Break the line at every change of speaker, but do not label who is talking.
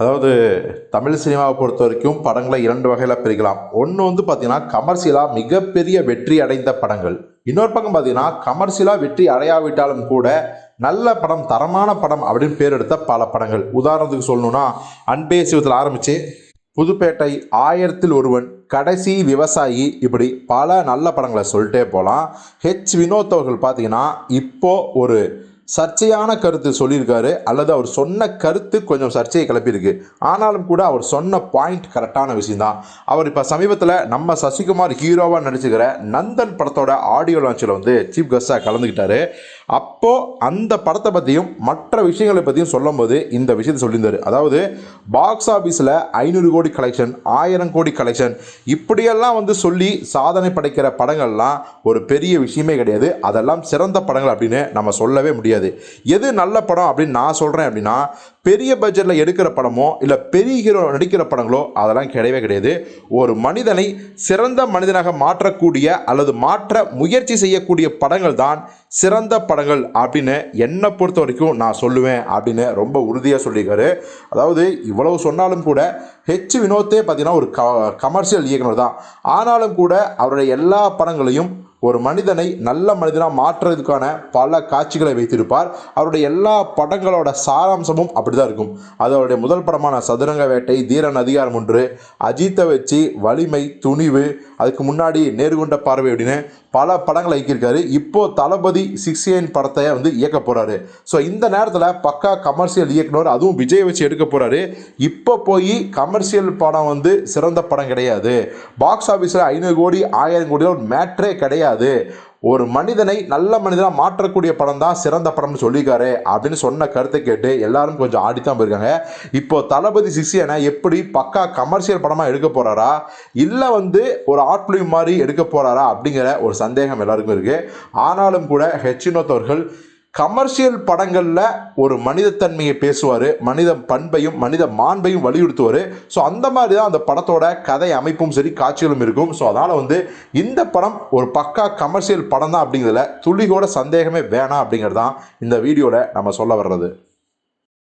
அதாவது தமிழ் சினிமாவை பொறுத்த வரைக்கும் படங்களை இரண்டு வகையில் பிரிக்கலாம். ஒன்று வந்து பார்த்திங்கன்னா கமர்ஷியலாக மிகப்பெரிய வெற்றி அடைந்த படங்கள். இன்னொரு பக்கம் பார்த்தீங்கன்னா கமர்ஷியலாக வெற்றி அடையாவிட்டாலும் கூட நல்ல படம் தரமான படம் அப்படின்னு பேர் எடுத்த பல படங்கள். உதாரணத்துக்கு சொல்லணும்னா அன்பே சிவத்தில் ஆரம்பித்து புதுப்பேட்டை ஆயிரத்தில் ஒருவன் கடைசி விவசாயி இப்படி பல நல்ல படங்களை சொல்லிட்டே போகலாம் ஹெச் வினோத் அவர்கள் பார்த்தீங்கன்னா இப்போ ஒரு சர்ச்சையான கருத்து சொல்லியிருக்காரு அல்லது அவர் சொன்ன கருத்து கொஞ்சம் சர்ச்சையை கிளப்பியிருக்கு. ஆனாலும் கூட அவர் சொன்ன பாயிண்ட் கரெக்டான விஷயம்தான். அவர் இப்போ சமீபத்தில் நம்ம சசிகுமார் ஹீரோவாக நடிச்சுக்கிற நந்தன் படத்தோட ஆடியோ லான்ச்சில் வந்து சீஃப் கெஸ்ட்டாக கலந்துக்கிட்டாரு. அப்போது அந்த படத்தை பற்றியும் மற்ற விஷயங்களை பற்றியும் சொல்லும்போது இந்த விஷயத்தை சொல்லியிருந்தார். அதாவது பாக்ஸ் ஆஃபீஸில் ஐநூறு கோடி கலெக்ஷன் ஆயிரம் கோடி கலெக்ஷன் இப்படியெல்லாம் வந்து சொல்லி சாதனை படைக்கிற படங்கள்லாம் ஒரு பெரிய விஷயமே கிடையாது. அதெல்லாம் சிறந்த படங்கள் அப்படின்னு நம்ம சொல்லவே முடியாது. எது நல்ல படம் அப்படின்னு நான் சொல்கிறேன் அப்படின்னா பெரிய பட்ஜெட்டில் எடுக்கிற படமோ இல்லை பெரிய ஹீரோ நடிக்கிற படங்களோ அதெல்லாம் கிடையவே கிடையாது. ஒரு மனிதனை சிறந்த மனிதனாக மாற்றக்கூடிய அல்லது மாற்ற முயற்சி செய்யக்கூடிய படங்கள் தான் சிறந்த படங்கள் அப்படின்னு என்னை பொறுத்த வரைக்கும் நான் சொல்லுவேன் அப்படின்னு ரொம்ப உறுதியாக சொல்லியிருக்காரு. அதாவது இவ்வளவு சொன்னாலும் கூட ஹெச் வினோத்தே பார்த்தீங்கன்னா ஒரு க கமர்ஷியல் இயக்குனர் தான். ஆனாலும் கூட அவருடைய எல்லா படங்களையும் ஒரு மனிதனை நல்ல மனிதனாக மாற்றுறதுக்கான பல காட்சிகளை வைத்திருப்பார். அவருடைய எல்லா படங்களோட சாராம்சமும் அப்படி தான் இருக்கும். அது அவருடைய முதல் படமான சதுரங்க வேட்டை தீரன் அதிகாரம் ஒன்று அஜித்தை வச்சு வலிமை துணிவு அதுக்கு முன்னாடி நேர்கொண்ட பார்வை அப்படின்னு பல படங்களை இயக்கியிருக்காரு. இப்போ தளபதி சிக்ஸ் படத்தை வந்து இயக்க போகிறாரு ஸோ இந்த நேரத்தில் பக்கா கமர்ஷியல் இயக்குனர் அதுவும் விஜய் வச்சு எடுக்க போகிறாரு இப்போ போய் கமர்ஷியல் படம் வந்து சிறந்த படம் கிடையாது. பாக்ஸ் ஆஃபீஸில் ஐநூறு கோடி ஆயிரம் கோடி ஒரு மேட்ரே கிடையாது. ஒரு மனிதனை நல்ல மனிதனாக மாற்றக்கூடிய படம் தான் சிறந்த படம்னு சொல்லியிருக்காரு அப்படின்னு சொன்ன கருத்தை கேட்டு எல்லாரும் கொஞ்சம் ஆடித்தான் போயிருக்காங்க. இப்போ தளபதி சிக்ஸியனை எப்படி பக்கா கமர்ஷியல் படமாக எடுக்க போகிறாரா இல்லை வந்து ஒரு ஆர்ட் ஃபிலிம் மாதிரி எடுக்க போகிறாரா அப்படிங்கிற ஒரு சந்தேகம் எல்லாருக்கும் இருக்குது ஆனாலும் கூட ஹெச்வினோத் அவர்கள் கமர்ஷியல் படங்களில் ஒரு மனிதத்தன்மையை பேசுவார் மனித பண்பையும் மனித மாண்பையும் வலியுறுத்துவார். ஸோ அந்த மாதிரி தான் அந்த படத்தோட கதை அமைப்பும் சரி காட்சிகளும் இருக்கும். ஸோ அதனால் வந்து இந்த படம் ஒரு பக்கா கமர்ஷியல் படம் தான் அப்படிங்கிறதுல துளிகோட சந்தேகமே வேணாம் அப்படிங்கிறது தான் இந்த வீடியோவில் நம்ம சொல்ல வர்றது.